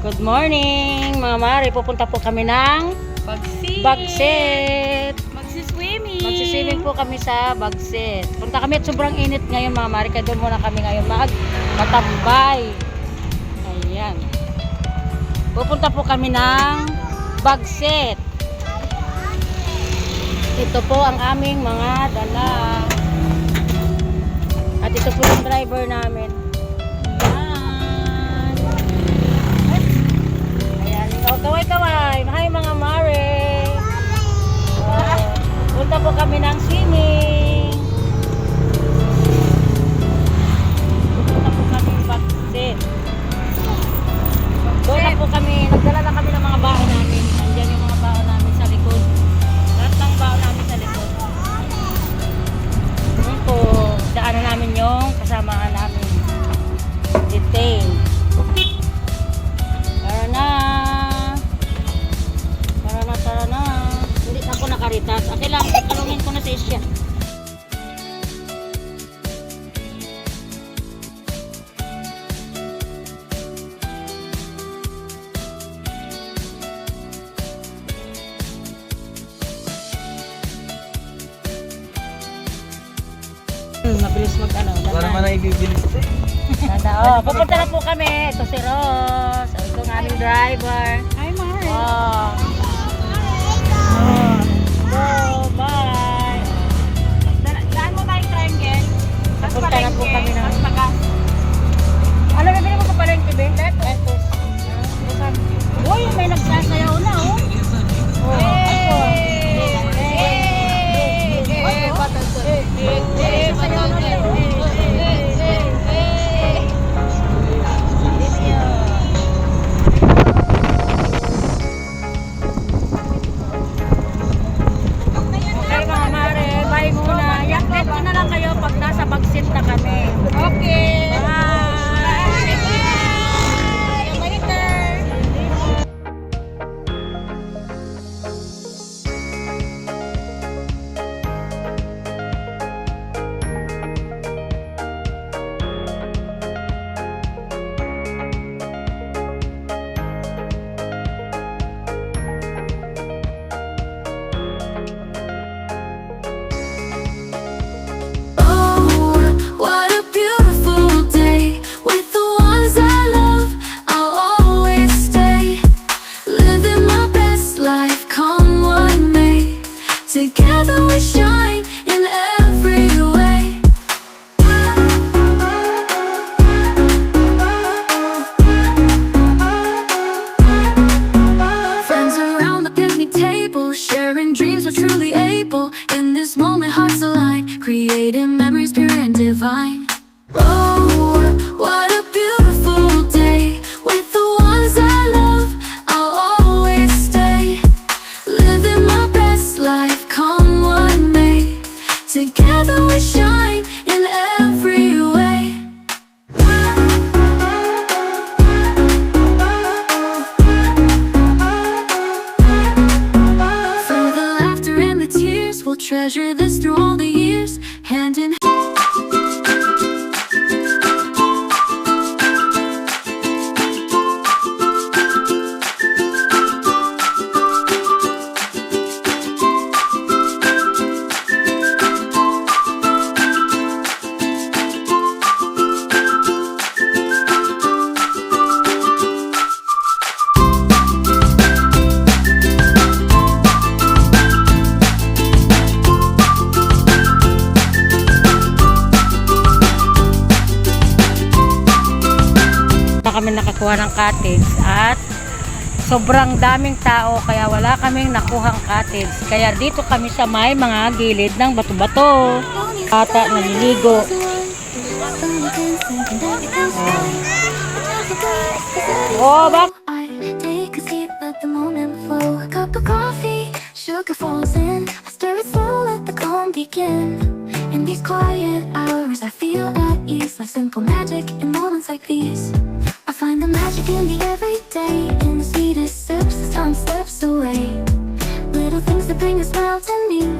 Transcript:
Good morning, mga mare. Pupunta po kami ng Bagsit. Bagset. Magsiswimming. Magsiswimming po kami sa Bagset. Punta kami at sobrang init ngayon, mga mare. Kaya doon muna kami ngayon mag matambay. Ayan. Pupunta po kami ng Bagset. Ito po ang aming mga dala. At ito po yung driver namin. Punta po kami ng swimming. Punta po kami Bagset. Doon na po kami. Nagdala na kami ng mga baon namin. Nandiyan yung mga baon namin sa likod. Lahat ng baon namin sa likod. Yun po. Daanan namin yung kasamaan namin. Detail. Lang, talungin ko na sa isya. Hmm, mabilis mag ano. Wala naman na ibibilis eh. Tanda, oh, pupunta na po kami. Ito si Ross. Oh, Ito ang aming driver. Hi, Mare. Oh. Oh. Go, Eh, creating memories pure and divine. Kami nakakuha ng cottage at sobrang daming tao kaya wala kaming nakuhang cottage. Kaya dito kami sa may mga gilid ng bato-bato. Ata naliligo. Oh, bak sugar falls in. I stir it slow, let the calm begin. In these quiet hours, I feel at ease, like simple magic in moments like these. find the magic in the everyday In the sweetest sips, the time steps away. Little things that bring a smile to me.